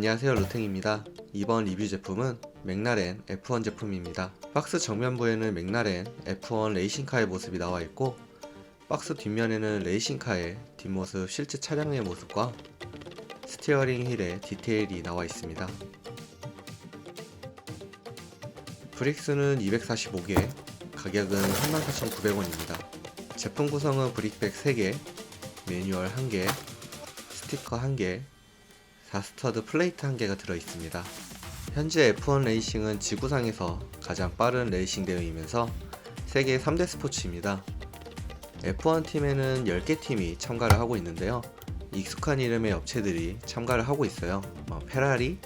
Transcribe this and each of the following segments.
안녕하세요 루탱입니다. 이번 리뷰 제품은 맥라렌 F1 제품입니다. 박스 정면부에는 맥라렌 F1 레이싱카의 모습이 나와 있고 박스 뒷면에는 레이싱카의 뒷모습 실제 차량의 모습과 스티어링 휠의 디테일이 나와 있습니다. 브릭스는 245개, 가격은 34,900원입니다. 제품 구성은 브릭백 3개, 매뉴얼 1개, 스티커 1개, 4스터드 플레이트 1개가 들어있습니다. 현재 F1 레이싱은 지구상에서 가장 빠른 레이싱 대회이면서 세계 3대 스포츠입니다. F1 팀에는 10개 팀이 참가를 하고 있는데요. 익숙한 이름의 업체들이 참가를 하고 있어요. 뭐 페라리,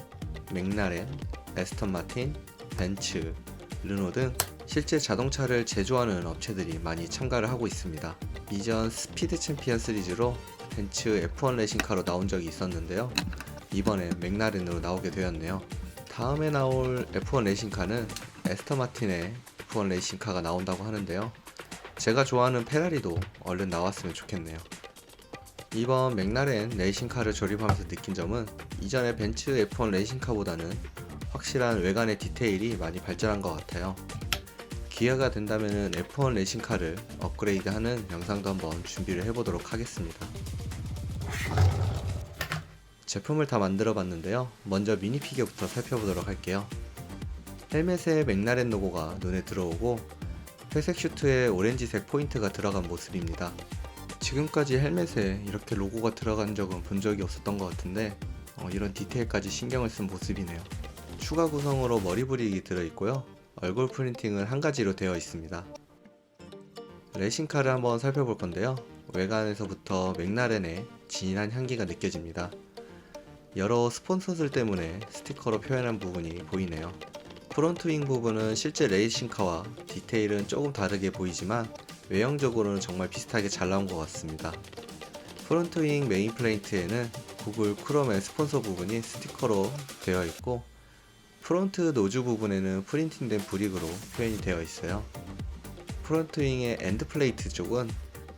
맥라렌, 에스턴 마틴, 벤츠, 르노 등 실제 자동차를 제조하는 업체들이 많이 참가를 하고 있습니다. 이전 스피드 챔피언 시리즈로 벤츠 F1 레이싱카로 나온 적이 있었는데요. 이번에 맥라렌으로 나오게 되었네요. 다음에 나올 F1 레이싱카는 에스터 마틴의 F1 레이싱카가 나온다고 하는데요. 제가 좋아하는 페라리도 얼른 나왔으면 좋겠네요. 이번 맥라렌 레이싱카를 조립하면서 느낀 점은 이전의 벤츠 F1 레이싱카보다는 확실한 외관의 디테일이 많이 발전한 것 같아요. 기회가 된다면 F1 레이싱카를 업그레이드하는 영상도 한번 준비를 해보도록 하겠습니다. 제품을 다 만들어 봤는데요. 먼저 미니 피규어부터 살펴보도록 할게요. 헬멧에 맥라렌 로고가 눈에 들어오고 회색 슈트에 오렌지색 포인트가 들어간 모습입니다. 지금까지 헬멧에 이렇게 로고가 들어간 적은 본 적이 없었던 것 같은데 어, 이런 디테일까지 신경을 쓴 모습이네요. 추가 구성으로 머리 브릭이 들어있고요. 얼굴 프린팅은 한 가지로 되어 있습니다. 레이싱카를 한번 살펴볼 건데요. 외관에서부터 맥라렌의 진한 향기가 느껴집니다. 여러 스폰서들 때문에 스티커로 표현한 부분이 보이네요. 프론트 윙 부분은 실제 레이싱카와 디테일은 조금 다르게 보이지만 외형적으로는 정말 비슷하게 잘 나온 것 같습니다. 프론트 윙 메인 플레이트에는 구글 크롬의 스폰서 부분이 스티커로 되어 있고 프론트 노즈 부분에는 프린팅된 브릭으로 표현이 되어 있어요. 프론트 윙의 엔드 플레이트 쪽은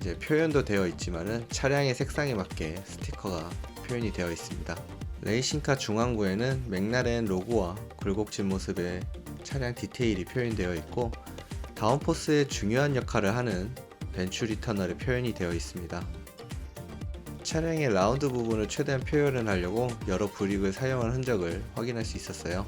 이제 표현도 되어 있지만은 차량의 색상에 맞게 스티커가 표현이 되어 있습니다. 레이싱카 중앙부에는 맥라렌 로고와 굴곡진 모습의 차량 디테일이 표현되어 있고 다운포스의 중요한 역할을 하는 벤츄 리터널의 표현이 되어 있습니다. 차량의 라운드 부분을 최대한 표현을 하려고 여러 브릭을 사용한 흔적을 확인할 수 있었어요.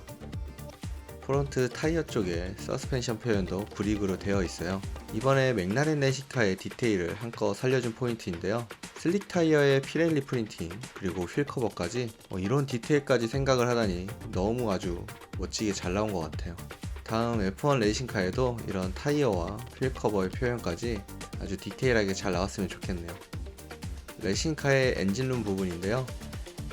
프론트 타이어 쪽에 서스펜션 표현도 브릭으로 되어 있어요. 이번에 맥라렌 레시카의 디테일을 한껏 살려준 포인트인데요. 슬릭 타이어의 피렐리 프린팅 그리고 휠 커버까지 어, 이런 디테일까지 생각을 하다니 너무 아주 멋지게 잘 나온 것 같아요. 다음 F1 레이싱카에도 이런 타이어와 휠 커버의 표현까지 아주 디테일하게 잘 나왔으면 좋겠네요. 레이싱카의 엔진룸 부분인데요.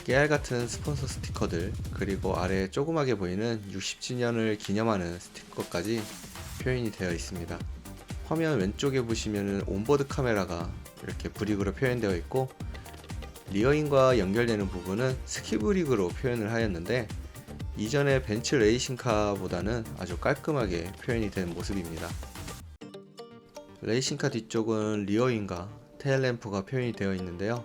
깨알 같은 스폰서 스티커들 그리고 아래 조그맣게 보이는 60주년을 기념하는 스티커까지 표현이 되어 있습니다. 화면 왼쪽에 보시면 온보드 카메라가 이렇게 브릭으로 표현되어 있고 리어인과 연결되는 부분은 스키브릭으로 표현을 하였는데 이전의 벤츠 레이싱카보다는 아주 깔끔하게 표현이 된 모습입니다. 레이싱카 뒤쪽은 리어인과 테일램프가 표현이 되어 있는데요.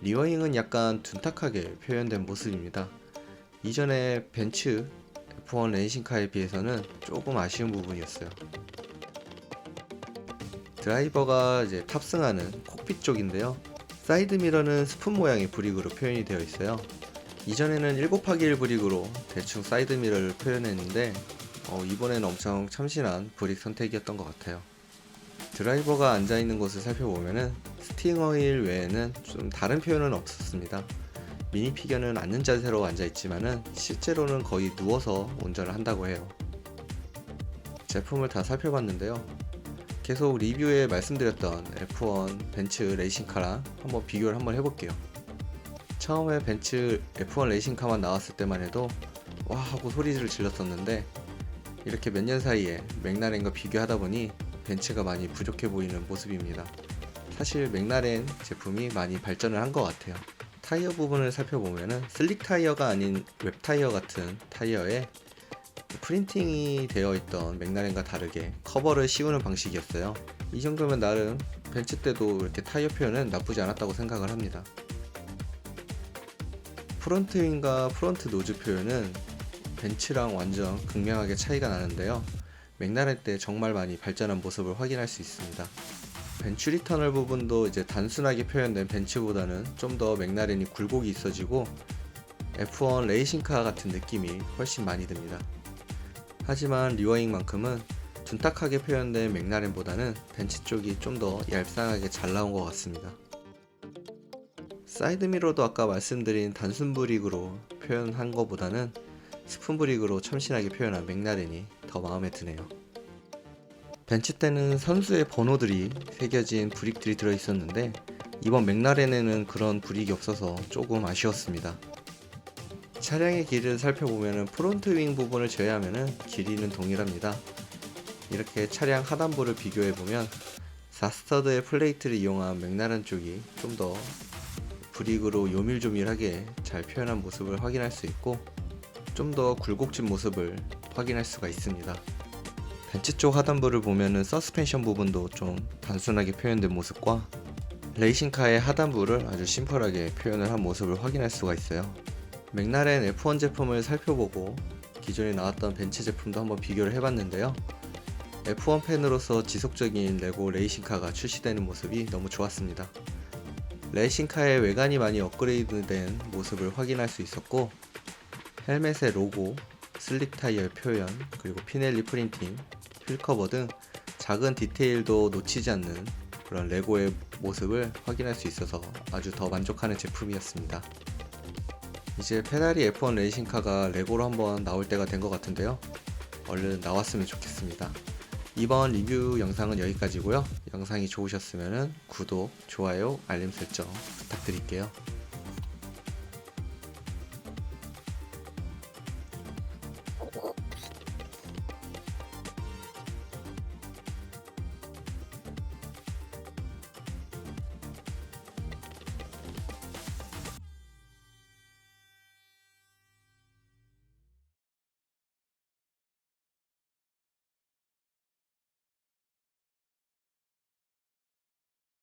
리어잉은 약간 둔탁하게 표현된 모습입니다. 이전에 벤츠 F1 레이싱카에 비해서는 조금 아쉬운 부분이었어요. 드라이버가 이제 탑승하는 콕핏 쪽인데요. 사이드 미러는 스푼 모양의 브릭으로 표현이 되어 있어요. 이전에는 7 곱하기 1 브릭으로 대충 사이드 미러를 표현했는데 어, 이번에는 엄청 참신한 브릭 선택이었던 것 같아요. 드라이버가 앉아 있는 곳을 살펴보면은 스티어 휠 외에는 좀 다른 표현은 없었습니다. 미니 피겨는 앉는 자세로 앉아 있지만은 실제로는 거의 누워서 운전을 한다고 해요. 제품을 다 살펴봤는데요. 계속 리뷰에 말씀드렸던 F1 벤츠 레이싱카랑 한번 비교를 한번 해볼게요. 처음에 벤츠 F1 레이싱카만 나왔을 때만 해도 와 하고 소리를 질렀었는데 이렇게 몇 년 사이에 맥라렌과 비교하다 보니 벤츠가 많이 부족해 보이는 모습입니다. 사실 맥라렌 제품이 많이 발전을 한 것 같아요. 타이어 부분을 살펴보면은 슬릭 타이어가 아닌 웹 타이어 같은 타이어에 프린팅이 되어 있던 맥라렌과 다르게 커버를 씌우는 방식이었어요. 이 정도면 나름 벤츠 때도 이렇게 타이어 표현은 나쁘지 않았다고 생각을 합니다. 프론트 윙과 프론트 노즈 표현은 벤츠랑 완전 극명하게 차이가 나는데요. 맥라렌 때 정말 많이 발전한 모습을 확인할 수 있습니다. 벤츄리 터널 부분도 이제 단순하게 표현된 벤츠보다는 좀 더 맥라렌이 굴곡이 있어지고 F1 레이싱카 같은 느낌이 훨씬 많이 듭니다. 하지만 리워잉만큼은 둔탁하게 표현된 맥라렌보다는 벤츠 쪽이 좀 더 얄쌍하게 잘 나온 것 같습니다. 사이드미러도 아까 말씀드린 단순 브릭으로 표현한 것보다는 스푼 브릭으로 참신하게 표현한 맥라렌이 더 마음에 드네요. 벤츠 때는 선수의 번호들이 새겨진 브릭들이 들어있었는데 이번 맥라렌에는 그런 브릭이 없어서 조금 아쉬웠습니다. 차량의 길이를 살펴보면 프론트 윙 부분을 제외하면 길이는 동일합니다. 이렇게 차량 하단부를 비교해보면 4스터드의 플레이트를 이용한 맥라렌 쪽이 좀 더 브릭으로 요밀조밀하게 잘 표현한 모습을 확인할 수 있고 좀 더 굴곡진 모습을 확인할 수가 있습니다. 벤츠 쪽 하단부를 보면은 서스펜션 부분도 좀 단순하게 표현된 모습과 레이싱카의 하단부를 아주 심플하게 표현을 한 모습을 확인할 수가 있어요. 맥라렌 F1 제품을 살펴보고 기존에 나왔던 벤츠 제품도 한번 비교를 해봤는데요. F1 팬으로서 지속적인 레고 레이싱카가 출시되는 모습이 너무 좋았습니다. 레이싱카의 외관이 많이 업그레이드된 모습을 확인할 수 있었고 헬멧의 로고, 슬릭 타이어의 표현, 그리고 피넬리 프린팅, 휠커버 등 작은 디테일도 놓치지 않는 그런 레고의 모습을 확인할 수 있어서 아주 더 만족하는 제품이었습니다. 이제 페라리 F1 레이싱카가 레고로 한번 나올 때가 된 것 같은데요. 얼른 나왔으면 좋겠습니다. 이번 리뷰 영상은 여기까지고요. 영상이 좋으셨으면 구독, 좋아요, 알림 설정 부탁드릴게요.